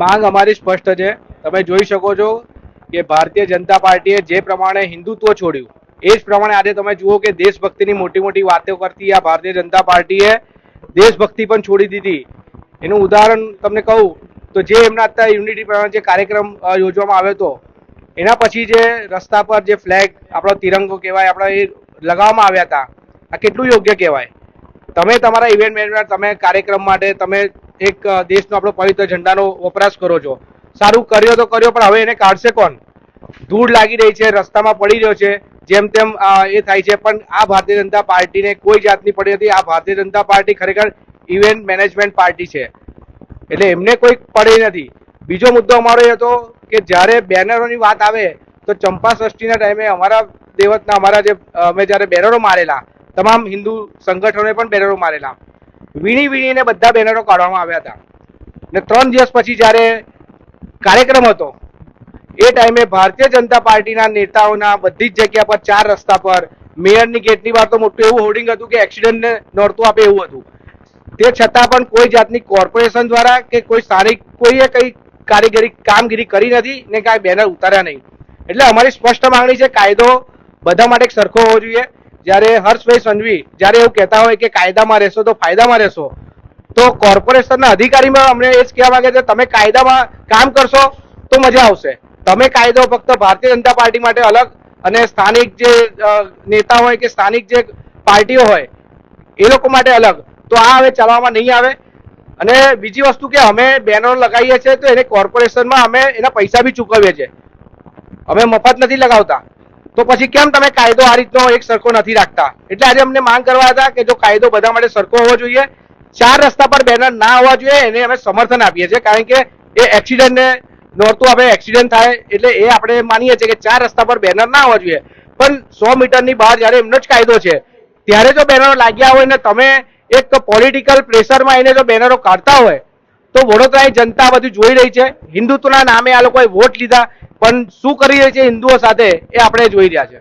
માંગ અમારી સ્પષ્ટ છે. તમે જોઈ શકો છો કે ભારતીય જનતા પાર્ટીએ જે પ્રમાણે હિન્દુત્વ છોડ્યું, એ જ પ્રમાણે આજે તમે જુઓ કે દેશભક્તિની મોટી મોટી વાતો કરતી આ ભારતીય જનતા પાર્ટીએ દેશભક્તિ પણ છોડી દીધી. એનું ઉદાહરણ તમને કહું તો જે એમના અત્યારે યુનિટી પ્રમાણે જે કાર્યક્રમ યોજવામાં આવ્યો હતો, એના પછી જે રસ્તા પર જે ફ્લેગ, આપણો તિરંગો કહેવાય, આપણા એ લગાવવામાં આવ્યા હતા, આ કેટલું યોગ્ય કહેવાય? તમે તમારા ઇવેન્ટ મેનેજમેન્ટ તમે કાર્યક્રમ માટે, તમે એક દેશનો આપણો પવિત્ર ઝંડાનો વપરાશ કરો છો. સારું કર્યો તો કર્યો, પણ હવે એને કાઢશે કોણ? ધૂળ લાગી રહી છે, રસ્તામાં પડી રહ્યો છે, જેમ તેમ એ થાય છે. પણ આ ભારતીય જનતા પાર્ટીને કોઈ જાતની પડી નથી. આ ભારતીય જનતા પાર્ટી ખરેખર ઇવેન્ટ મેનેજમેન્ટ પાર્ટી છે. એટલે એમને કોઈ પડી નથી. બીજો મુદ્દો અમારો એ હતો કે જ્યારે બેનરોની વાત આવે, તો ચંપા ષષ્ઠીના ટાઈમે અમારા દેવતના, અમારા જે અમે જ્યારે બેનરો મારેલા, તમામ હિન્દુ સંગઠનોએ પણ બેનરો મારેલા. વીણી વીણીને બધા બેનરો કાઢવામાં આવ્યા હતા. ને ત્રણ દિવસ પછી જ્યારે કાર્યક્રમ હતો, એ ટાઈમે ભારતીય જનતા પાર્ટીના નેતાઓના બધી જ જગ્યા પર ચાર રસ્તા પર મેયરની ગેટની બહાર તો મોટું એવું હોર્ડિંગ હતું કે એક્સિડન્ટને નોરતું આપે એવું હતું. તે છતાં પણ કોઈ જાતની કોર્પોરેશન દ્વારા કે કોઈ સ્થાનિક કોઈએ કંઈ કારીગરી, કામગીરી કરી નથી ને કાંઈ બેનર ઉતાર્યા નહીં. એટલે અમારી સ્પષ્ટ માંગણી છે, કાયદો બધા માટે સરખો હોવો જોઈએ. જ્યારે હર્ષભાઈ સંઘવી જ્યારે એવું કહેતા હોય કે કાયદામાં રહેશો તો ફાયદામાં રહેશો, તો કોર્પોરેશનના અધિકારીમાં અમને એ જ કહેવા માંગે છે, તમે કાયદામાં કામ કરશો તો મજા આવશે. તમે કાયદો ફક્ત ભારતીય જનતા પાર્ટી માટે અલગ અને સ્થાનિક જે નેતા હોય કે સ્થાનિક જે પાર્ટીઓ હોય, એ લોકો માટે અલગ. તો આ હવે ચાલવામાં નહીં આવે. અને બીજી વસ્તુ કે અમે બેનર લગાવીએ છીએ તો એને કોર્પોરેશનમાં અમે એના પૈસા બી ચૂકવીએ છીએ. અમે મફત નથી લગાવતા. તો પછી કેમ તમે કાયદો આ રીતનો એક સરખો નથી રાખતા? એટલે આજે અમને માંગ કરવા હતા કે જો કાયદો બધા માટે સરખો હોવો જોઈએ, ચાર રસ્તા પર બેનર ના હોવા જોઈએ, એને અમે સમર્થન આપીએ છીએ. કારણ કે એ એક્સિડન્ટને નોરતું આપણે એક્સિડન્ટ થાય, એટલે એ આપણે માનીએ છીએ કે ચાર રસ્તા પર બેનર ના હોવા જોઈએ. પણ સો મીટરની બહાર જ્યારે એમનો જ કાયદો છે, ત્યારે જો બેનરો લાગ્યા હોય ને તમે એક પોલિટિકલ પ્રેશરમાં એને જો બેનરો કાઢતા હોય, તો વડોદરાની જનતા બધું જોઈ રહી છે. હિન્દુત્વના નામે આ લોકોએ વોટ લીધા. પણ શું કરી રહી છે હિન્દુઓ સાથે એ આપણે જોઈ રહ્યા છે.